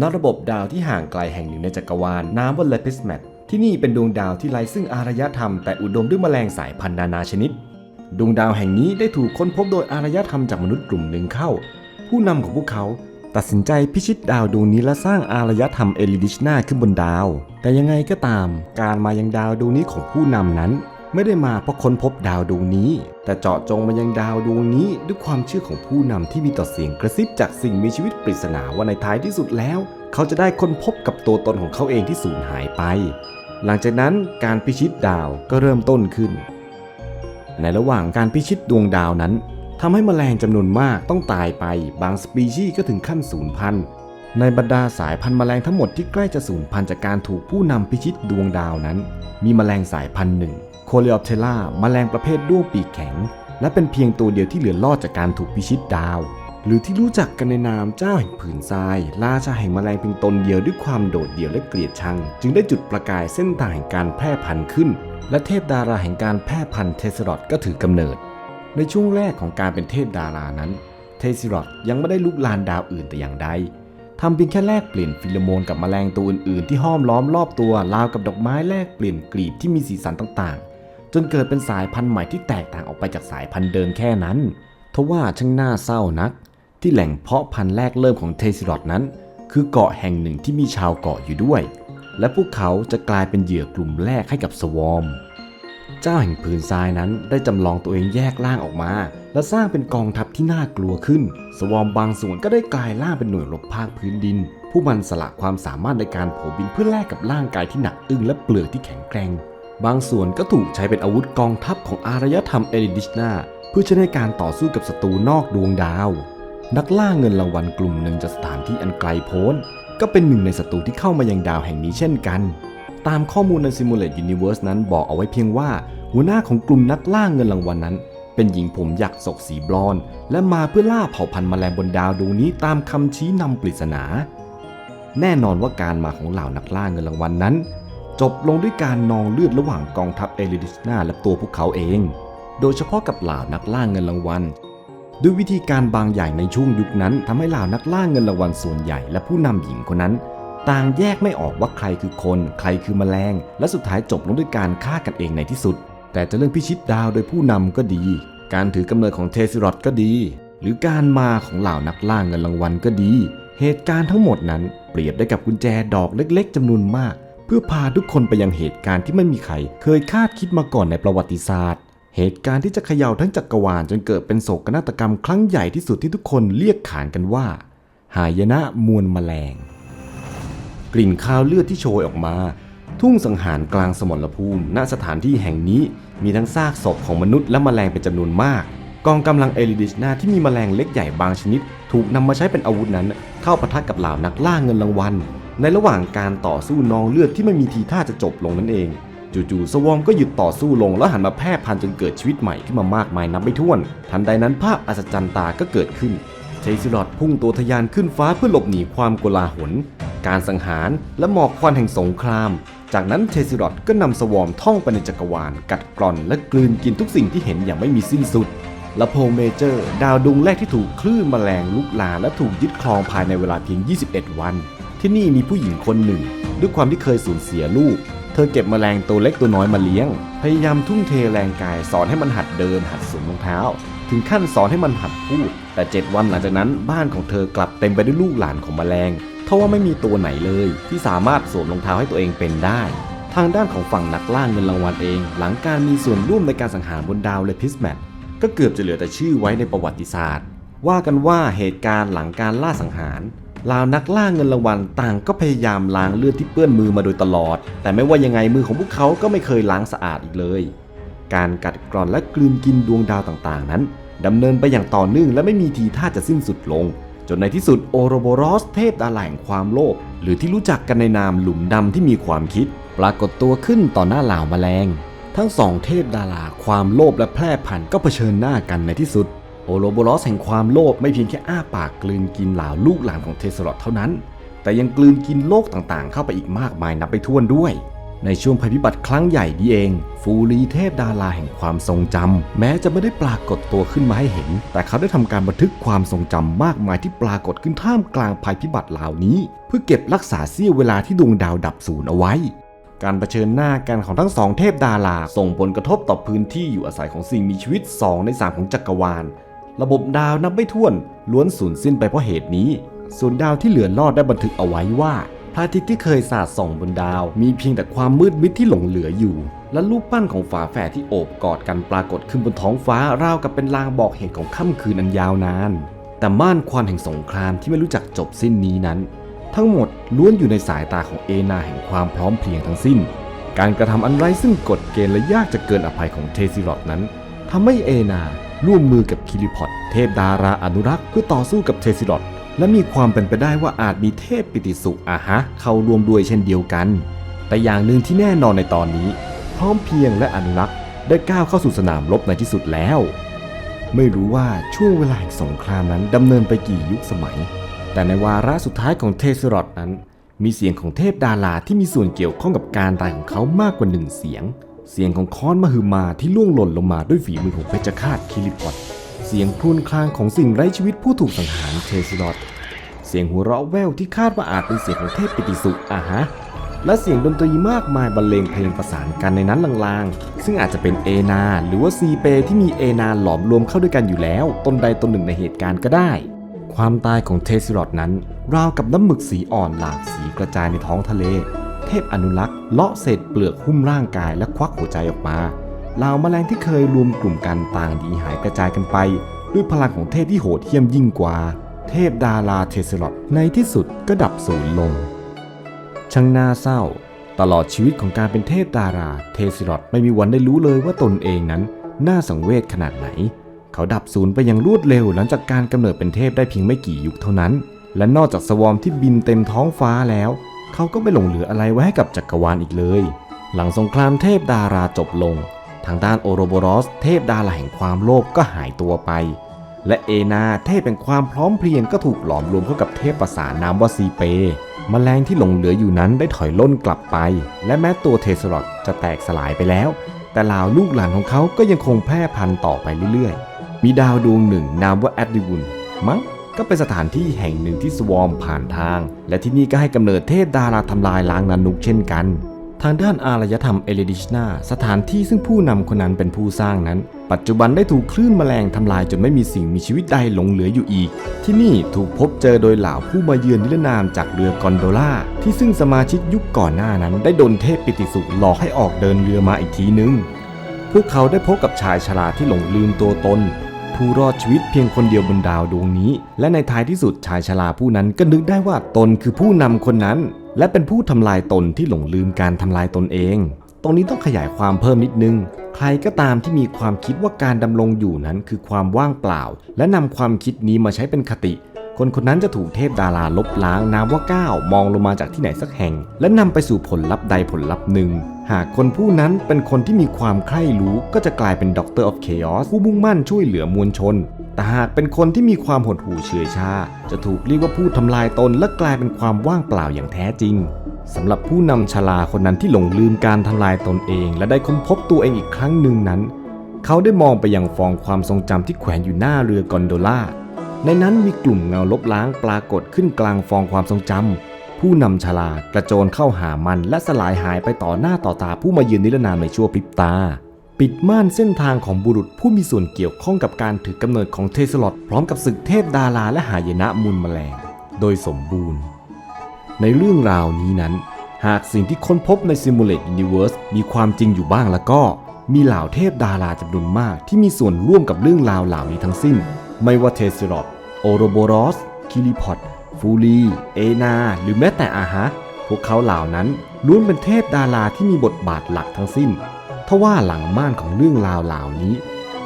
ณระบบดาวที่ห่างไกลแห่งหนึ่งในจักรวาลนามว่าเลปิสแมทที่นี่เป็นดวงดาวที่ไร้ซึ่งอารยธรรมแต่อุดมด้วยแมลงสายพันธุ์นานาชนิด ดวงดาวแห่งนี้ได้ถูกค้นพบโดยอารยธรรมจากมนุษย์กลุ่มหนึ่งเข้า ผู้นำของพวกเขาตัดสินใจพิชิตดาวดวงนี้และสร้างอารยธรรมเอลิดิชนาขึ้นบนดาว แต่ยังไงก็ตาม การมายังดาวดวงนี้ของผู้นำนั้น ไม่ได้มาเพราะค้นพบดาวดวงนี้ แต่เจาะจงมายังดาวดวงนี้ด้วยความเชื่อของผู้นำที่มีต่อเสียงกระซิบจากสิ่งมีชีวิตปริศนาว่าในท้ายที่สุดแล้ว เขาจะได้ค้นพบกับตัวตนของเขาเองที่สูญหายไป หลังจากนั้นการพิชิตดาวก็เริ่มต้นขึ้น ในระหว่างการพิชิตดวงดาวนั้นทำให้แมลงจำนวนมากต้องตายไป บางสปีชีส์ก็ถึงขั้นสูญพันธุ์ในบรรดาสายพันธุ์แมลงทั้งหมดที่ใกล้จะสูญพันธุ์จากการถูกผู้นำพิชิตดวงดาวนั้น มีแมลงสายพันธุ์หนึ่ง โคเลอ p เทล่าแมลงประเภทด้วงปีกแข็ง และเป็นเพียงตัวเดียวที่เหลือรอดจากการถูกพิชิตดาว หรือที่รู้จักกันในนามเจ้าแห่งผืนทราย ราชาแห่งแมลงเพียงตนเดียวด้วยความโดดเดี่ยวและเกลียดชัง จึงได้จุดประกายเส้นทางแห่งการแพร่พันธุ์ขึ้น และเทพดาราแห่งการแพร่พันธุ์เทสรอดก็ถือกำเนิด ในช่วงแรกของการเป็นเทพดารานั้น เทซิรอดยังไม่ได้ลุกลานดาวอื่นแต่อย่างใดทำเพียงแค่แลกเปลี่ยนฟิโลโมนกับแมลงตัวอื่นๆ ที่ห้อมล้อมรอบตัวราวกับดอกไม้แลกเปลี่ยนกลีบที่มีสีสันต่าง จนเกิดเป็นสายพันธุ์ใหม่ที่แตกต่างออกไปจากสายพันธุ์เดิมแค่นั้น ทว่าช่างน่าเศร้านัก ที่แหล่งเพาะพันธุ์แรกเริ่มของเทซิรอดนั้น คือเกาะแห่งหนึ่งที่มีชาวเกาะอยู่ด้วย และพวกเขาจะกลายเป็นเหยื่อกลุ่มแรกให้กับสวอมเจ้าแห่งผืนทรายนั้นได้จำลองตัวเองแยกร่างออกมา และสร้างเป็นกองทัพที่น่ากลัวขึ้น สวอมบางส่วนก็ได้กลายร่างเป็นหน่วยรบภาคพื้นดิน ผู้มันสละความสามารถในการโผบินเพื่อแลกกับร่างกายที่หนักอึ้งและเปลือกที่แข็งแกร่ง บางส่วนก็ถูกใช้เป็นอาวุธกองทัพของอารยธรรมเอริดิชนาเพื่อใช้ในการต่อสู้กับศัตรูนอกดวงดาว นักล่าเงินรางวัลกลุ่มหนึ่งจากสถานที่อันไกลโพ้น ก็เป็นหนึ่งในศัตรูที่เข้ามายังดาวแห่งนี้เช่นกัน ตามข้อมูลใน Simulate Universe นั้นบอกเอาไว้เพียงว่า หัวหน้าของกลุ่มนักล่าเงินรางวัลนั้น เป็นหญิงผมหยักศกสีบลอนด์และมาเพื่อล่าเผ่าพันธุ์แมลงบนดาวดวงนี้ตามคำชี้นำปริศนา แน่นอนว่าการมาของเหล่านักล่าเงินรางวัลนั้น จบลงด้วยการนองเลือดระหว่างกองทัพเอลิดิสนาและตัวพวกเขาเอง โดยเฉพาะกับเหล่านักล่าเงินรางวัลด้วยวิธีการบางอย่างในช่วงยุคนั้นทำให้เหล่านักล่าเงินรางวัลส่วนใหญ่และผู้นำหญิงคนนั้น ต่างแยกไม่ออกว่าใครคือคน ใครคือแมลง และสุดท้ายจบลงด้วยการฆ่ากันเองในที่สุด แต่จะเรื่องพิชิตดาวโดยผู้นำก็ดี การถือกำเนิดของเทซิรอดก็ดี หรือการมาของเหล่านักล่าเงินรางวัลก็ดี เหตุการณ์ทั้งหมดนั้นเปรียบได้กับกุญแจดอกเล็ก ๆจำนวนมาก พื่อพาทุกคนไปยังเหตุการณ์ที่ไม่มีใครเคยคาดคิดมาก่อนในประวัติศาสตร์ เหตุการณ์ที่จะเขย่าทั้งจักรวาลจนเกิดเป็นโศกนาฏกรรมครั้งใหญ่ที่สุดที่ทุกคนเรียกขานกันว่า หายนะมวลแมลง กลิ่นคาวเลือดที่โชยออกมา ทุ่งสังหารกลางสมรภูมิณสถานที่แห่งนี้มีทั้งซากศพของมนุษย์และแมลงเป็นจำนวนมากกองกำลังเอลิดิชนาที่มีแมลงเล็กใหญ่บางชนิด ถูกนำมาใช้เป็นอาวุธนั้น เข้าปะทะกับเหล่านักล่าเงินรางวัล ในระหว่างการต่อสู้นองเลือดที่ไม่มีทีท่าจะจบลงนั่นเอง จู่ๆสวอมก็หยุดต่อสู้ลงแล้วหันมาแพร่พันธุ์จนเกิดชีวิตใหม่ขึ้นมามากมายนับไม่ถ้วน ทันใดนั้นภาพอัศจรรย์ตาก็เกิดขึ้นเชซิลอดพุ่งตัวทะยานขึ้นฟ้าเพื่อหลบหนีความโกลาหล การสังหารและหมอกควันแห่งสงคราม จากนั้นเชซิลอดก็นำสวอมท่องไปในจักรวาล กัดกร่อนและกลืนกินทุกสิ่งที่เห็นอย่างไม่มีสิ้นสุดละโพเมเจอร์ ดาวดวงแรกที่ถูกคลื่นแมลงลุกลามและถูกยึดครองภายในเวลาเพียง 21 วัน ที่นี่มีผู้หญิงคนหนึ่ง ด้วยความที่เคยสูญเสียลูก เธอเก็บแมลงตัวเล็กตัวน้อยมาเลี้ยง พยายามทุ่มเทแรงกายสอนให้มันหัดเดินหัดสวมรองเท้า ถึงขั้นสอนให้มันหัดพูด แต่7วันหลังจากนั้นบ้านของเธอกลับเต็มไปด้วยลูกหลานของแมลงเทว่าไม่มีตัวไหนเลย ที่สามารถสวมรองเท้าให้ตัวเองเป็นได้ ทางด้านของฝั่งนักล่าเงินรางวัลเอง หลังการมีส่วนร่วมในการสังหารบนดาวเลพิสแมทก็เกือบจะเหลือแต่ชื่อไว้ในประวัติศาสตร์ ว่ากันว่าเหตุการณ์หลังการล่าสังหาร ล่านักล่าเงินรางวัลต่างก็พยายามล้างเลือดที่เปื้อนมือมาโดยตลอด แต่ไม่ว่ายังไงมือของพวกเขาก็ไม่เคยล้างสะอาดอีกเลย การกัดกร่อนและกลืนกินดวงดาวต่างๆ นั้นดำเนินไปอย่างต่อเนื่องและไม่มีทีท่าจะสิ้นสุดลง จนในที่สุดโอโรโบรอสเทพดาราแห่งความโลภหรือที่รู้จักกันในนามหลุมดำที่มีความคิด ปรากฏตัวขึ้นต่อหน้าเหล่าแมลง ทั้งสองเทพดาราความโลภและแพร่พันธุ์ก็เผชิญหน้ากันในที่สุด โอโรโบรอสแห่งความโลภไม่เพียงแค่อ้าปากกลืนกินเหล่าลูกหลานของเทสลอดเท่านั้น แต่ยังกลืนกินโลกต่างๆ เข้าไปอีกมากมายนับไปถ้วนด้วย ในช่วงภัยพิบัติครั้งใหญ่นี้เอง ฟูรีเทพดาราแห่งความทรงจำแม้จะไม่ได้ปรากฏตัวขึ้นมาให้เห็น แต่เขาได้ทำการบันทึกความทรงจำมากมายที่ปรากฏขึ้นท่ามกลางภัยพิบัติเหล่านี้ เพื่อเก็บรักษาเสี้ยวเวลาที่ดวงดาวดับสูญเอาไว้การเผชิญหน้ากันของทั้งสองเทพดารา ส่งผลกระทบต่อพื้นที่อยู่อาศัยของสิ่งมีชีวิต 2 ใน 3 ของจักรวาล ระบบดาวนับไม่ถ้วนล้วนสูญสิ้นไปเพราะเหตุนี้ส่วนดาวที่เหลือรอดได้บันทึกเอาไว้ว่าพระอาทิตย์ที่เคยสาดส่องบนดาว มีเพียงแต่ความมืดมิดที่หลงเหลืออยู่ และรูปปั้นของฝาแฝดที่โอบกอดกันปรากฏขึ้นบนท้องฟ้าราวกับเป็นลางบอกเหตุของค่ำคืนอันยาวนาน แต่ม่านควันแห่งสงครามที่ไม่รู้จักจบสิ้นนี้นั้น ทั้งหมดล้วนอยู่ในสายตาของเอนาแห่งความพร้อมเพรียงทั้งสิ้น การกระทำอันไร้ซึ่งกฎเกณฑ์และยากจะเกินอภัยของเทซิรอดนั้นทำให้เอนา ร่วมมือกับคิริพอดเทพดาราอนุรักษ์เพื่อต่อสู้กับเทซิรอดและมีความเป็นไปได้ว่าอาจมีเทพปิติสุอาหะเข้าร่วมด้วยเช่นเดียวกัน แต่อย่างหนึ่งที่แน่นอนในตอนนี้ พร้อมเพียงและอนุรักษ์ได้ก้าวเข้าสู่สนามรบในที่สุดแล้ว ไม่รู้ว่าช่วงเวลาแห่งสงครามนั้นดำเนินไปกี่ยุคสมัย แต่ในวาระสุดท้ายของเทสรอดนั้น มีเสียงของเทพดาราที่มีส่วนเกี่ยวข้องกับการตายของเขามากกว่าหนึ่งเสียง เสียงของค้อนมหึมาที่ล่วงหล่นลงมาด้วยฝีมือของเพชฌฆาตคิริพอดเสียงพรุนคลางของสิ่งไร้ชีวิตผู้ถูกสังหารเทสรอดเสียงหัวเราะแว่วที่คาดว่าอาจเป็นเสียงของเทพปิติสุอาฮะ และเสียงดนตรีมากมายบรรเลงเพลงประสานกันในนั้นลางๆ ซึ่งอาจจะเป็นเอนา หรือว่าซีเปที่มีเอนาหลอมรวมเข้าด้วยกันอยู่แล้ว ตนใดตนหนึ่งในเหตุการณ์ก็ได้ ความตายของเทสซิรอดนั้น ราวกับน้ำหมึกสีอ่อนหลากสีกระจายในท้องทะเล เทพอนุรักษ์เลาะเศษเปลือกหุ้มร่างกายและควักหัวใจออกมาเหล่าแมลงที่เคยรวมกลุ่มกันต่างดีหายกระจายกันไป ด้วยพลังของเทพที่โหดเหี้ยมยิ่งกว่า เทพดาราเทสซิรอดในที่สุดก็ดับสูญลง ช่างน่าเศร้า ตลอดชีวิตของการเป็นเทพดาราเทซิรอดไม่มีวันได้รู้เลยว่าตนเองนั้น น่าสังเวชขนาดไหน เขาดับสูญไปอย่างรวดเร็วหลังจากการกำเนิดเป็นเทพได้เพียงไม่กี่ยุคเท่านั้น และนอกจากสวอมที่บินเต็มท้องฟ้าแล้ว เขาก็ไม่หลงเหลืออะไรไว้ให้กับจักรวาลอีกเลย หลังสงครามเทพดาราจบลง ทางด้านโอโรโบรอส เทพดาราแห่งความโลภก็หายตัวไป และเอนาเทพแห่งความพร้อมเพรียงก็ถูกหลอมรวมเข้ากับเทพประสานนามว่าซีเปมแมลงที่หลงเหลืออยู่นั้นได้ถอยล่นกลับไป และแม้ตัวเทสรอดจะแตกสลายไปแล้ว แต่ล่าลูกหลานของเขาก็ยังคงแพร่พันธุ์ต่อไปเรื่อยๆ มีดาวดวงหนึ่งนามว่าแอดดิวุนมั้ง ก็เป็นสถานที่แห่งหนึ่งที่สวอมผ่านทาง และที่นี่ก็ให้กำเนิดเทพดาราทำลายล้างนานุกเช่นกัน ทางด้านอารยธรรมเอเลดิชนาสถานที่ซึ่งผู้นำคนนั้นเป็นผู้สร้างนั้น ปัจจุบันได้ถูกคลื่นแมลงทำลายจนไม่มีสิ่งมีชีวิตใดหลงเหลืออยู่อีก ที่นี่ถูกพบเจอโดยเหล่าผู้มาเยือนนิรนามจากเรือกอนโดล่าที่ซึ่งสมาชิกยุคก่อนหน้านั้น ได้โดนเทพปิติสุหลอกให้ออกเดินเรือมาอีกทีนึงพวกเขาได้พบกับชายชราที่หลงลืมตัวตน ผู้รอดชีวิตเพียงคนเดียวบนดาวดวงนี้ และในท้ายที่สุดชายชราผู้นั้นก็นึกได้ว่าตนคือผู้นำคนนั้น และเป็นผู้ทำลายตนที่หลงลืมการทำลายตนเอง ตรงนี้ต้องขยายความเพิ่มนิดนึง ใครก็ตามที่มีความคิดว่าการดำรงอยู่นั้นคือความว่างเปล่า และนำความคิดนี้มาใช้เป็นคติ คนคนนั้นจะถูกเทพดาราลบล้างนามว่าก้าวมองลงมาจากที่ไหนสักแห่ง และนำไปสู่ผลลัพธ์ใดผลลัพธ์หนึ่ง หากคนผู้นั้นเป็นคนที่มีความใคร่รู้ก็จะกลายเป็นด็อกเตอร์ออฟเคอสผู้มุ่งมั่นช่วยเหลือมวลชน แต่หากเป็นคนที่มีความหดหู่เฉื่อยชา จะถูกเรียกว่าผู้ทำลายตนและกลายเป็นความว่างเปล่าอย่างแท้จริงสำหรับผู้นำชลาคนนั้นที่หลงลืมการทำลายตนเอง และได้ค้นพบตัวเองอีกครั้งหนึ่งนั้น เขาได้มองไปยังฟองความทรงจำที่แขวนอยู่หน้าเรือกอนโดล่า ในนั้นมีกลุ่มเงาลบล้างปรากฏขึ้นกลางฟองความทรงจำผู้นำชลากระโจนเข้าหามันและสลายหายไปต่อหน้าต่อตาผู้มาเยือนนิรนามในชั่วพริบตา ปิดม่านเส้นทางของบุรุษผู้มีส่วนเกี่ยวข้องกับการถือกำเนิดของเทสลอดพร้อมกับศึกเทพดาราและหายนะมูลแมลง โดยสมบูรณ์ ในเรื่องราวนี้นั้น หากสิ่งที่ค้นพบใน Simulate Universe มีความจริงอยู่บ้างแล้วก็ มีเหล่าเทพดาราจำนวนมากที่มีส่วนร่วมกับเรื่องราวเหล่านี้ทั้งสิ้น ไม่ว่าเทสรอปโอโรโบรอส คิริพอดฟูลี เอนา หรือแม้แต่อาฮะ พวกเขาเหล่านั้นล้วนเป็นเทพดาราที่มีบทบาทหลักทั้งสิ้นทว่าหลังม่านของเรื่องราวเหล่านี้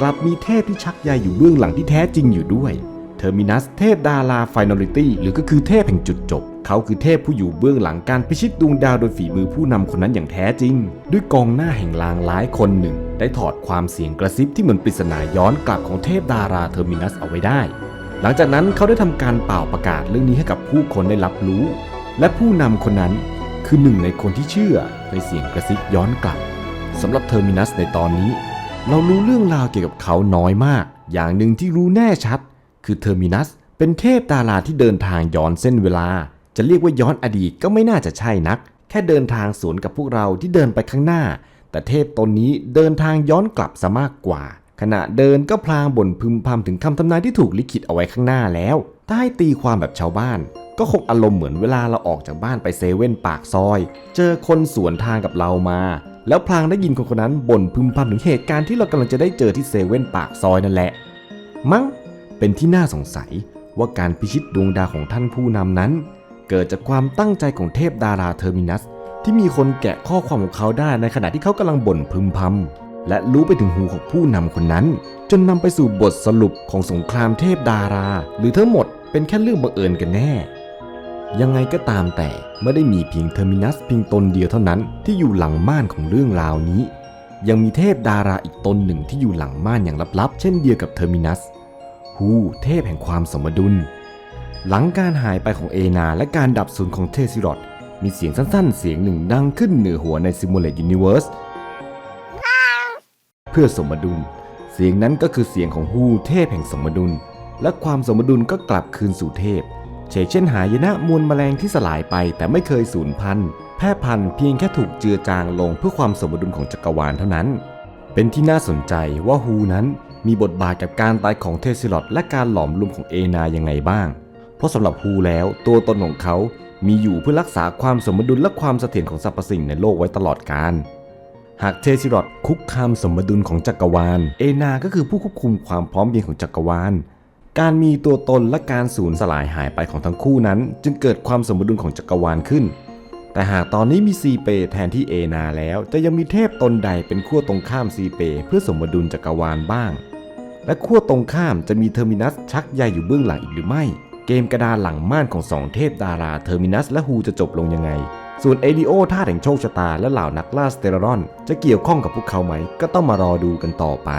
กลับมีเทพที่ชักใยอยู่เบื้องหลังที่แท้จริงอยู่ด้วย ทอร์มินัสเทพดาราไฟนอลิตี้หรือก็คือเทพแห่งจุดจบ เขาคือเทพผู้อยู่เบื้องหลังการพิชิตดวงดาวโดยฝีมือผู้นำคนนั้นอย่างแท้จริง ด้วยกองหน้าแห่งลางร้ายคนหนึ่ง ได้ถอดความเสียงกระซิบที่เหมือนปริศนาย้อนกลับของเทพดาราเทอร์มินัสเอาไว้ได้ หลังจากนั้นเขาได้ทำการเป่าประกาศเรื่องนี้ให้กับผู้คนได้รับรู้ และผู้นำคนนั้นคือหนึ่งในคนที่เชื่อในเสียงกระซิบย้อนกลับสำหรับเทอร์มินัสในตอนนี้ เรารู้เรื่องราวเกี่ยวกับเขาน้อยมาก อย่างหนึ่งที่รู้แน่ชัด คือเทอร์มินัสเป็นเทพดาราที่เดินทางย้อนเส้นเวลา จะเรียกว่าย้อนอดีตก็ไม่น่าจะใช่นัก แค่เดินทางสวนกับพวกเราที่เดินไปข้างหน้า แต่เทพตนนี้เดินทางย้อนกลับซะมากกว่า ขณะเดินก็พลางบ่นพึมพำถึงคำทำนายที่ถูกลิขิตเอาไว้ข้างหน้าแล้ว ถ้าให้ตีความแบบชาวบ้าน ก็คงอารมณ์เหมือนเวลาเราออกจากบ้านไปเซเว่นปากซอย เจอคนสวนทางกับเรามา แล้วพลางได้ยินคนคนนั้นบ่นพึมพำถึงเหตุการณ์ที่เรากำลังจะได้เจอที่เซเว่นปากซอยนั่นแหละ มั้ง เป็นที่น่าสงสัยว่าการพิชิตดวงดาวของท่านผู้นำนั้น เกิดจากความตั้งใจของเทพดาราเทอร์มินัส ที่มีคนแกะข้อความของเขาได้ในขณะที่เขากำลังบ่นพึมพำและรู้ไปถึงหูของผู้นำคนนั้น จนนำไปสู่บทสรุปของสงครามเทพดารา หรือทั้งหมดเป็นแค่เรื่องบังเอิญกันแน่ ยังไงก็ตามแต่ไม่ได้มีเพียงเทอร์มินัสเพียงตนเดียวเท่านั้นที่อยู่หลังม่านของเรื่องราวนี้ ยังมีเทพดาราอีกตนหนึ่งที่อยู่หลังม่านอย่างลับๆ เช่นเดียวกับเทอร์มินัส ฮูเทพแห่งความสมดุล หลังการหายไปของเอนาและการดับสูญของเทซิรอดมีเสียงสั้นๆ เสียงหนึ่งดังขึ้นเหนือหัวในซิมูเลตยูนิเวิร์สเพื่อสมดุล เสียงนั้นก็คือเสียงของฮูเทพแห่งสมดุล และความสมดุลก็กลับคืนสู่เทพเช่นเช่นหายนะมวลแมลงที่สลายไปแต่ไม่เคยสูญพันธุ์แพร่พันธุ์เพียงแค่ถูกเจือจางลงเพื่อความสมดุลของจักรวาลเท่านั้น เป็นที่น่าสนใจว่าฮูนั้น มีบทบาทกับการตายของเทซิลอดและการหลอมรวมของเอนายังไงบ้าง เพราะสำหรับฮูแล้วตัวตนของเขา มีอยู่เพื่อรักษาความสมดุลและความเสถียรของสรรพสิ่งในโลกไว้ตลอดกาล หากเทซิรอดคุกคามสมดุลของจักรวาล เอนาก็คือผู้ควบคุมความพร้อมเพียงของจักรวาล การมีตัวตนและการสูญสลายหายไปของทั้งคู่นั้น จึงเกิดความสมดุลของจักรวาลขึ้นแต่หากตอนนี้มีซีเปแทนที่เอนาแล้ว จะยังมีเทพตนใดเป็นขั้วตรงข้ามซีเปเพื่อสมดุลจักรวาลบ้าง และขั้วตรงข้ามจะมีเทอร์มินัสชักใยอยู่เบื้องหลังอีกหรือไม่ เกมกระดานหลังม่านของสองเทพดาราเทอร์มินัสและฮูจะจบลงยังไง ส่วนเอดิโอท่าแห่งโชคชะตาและเหล่านักล่าสเตอรอน จะเกี่ยวข้องกับพวกเขาไหม ก็ต้องมารอดูกันต่อไป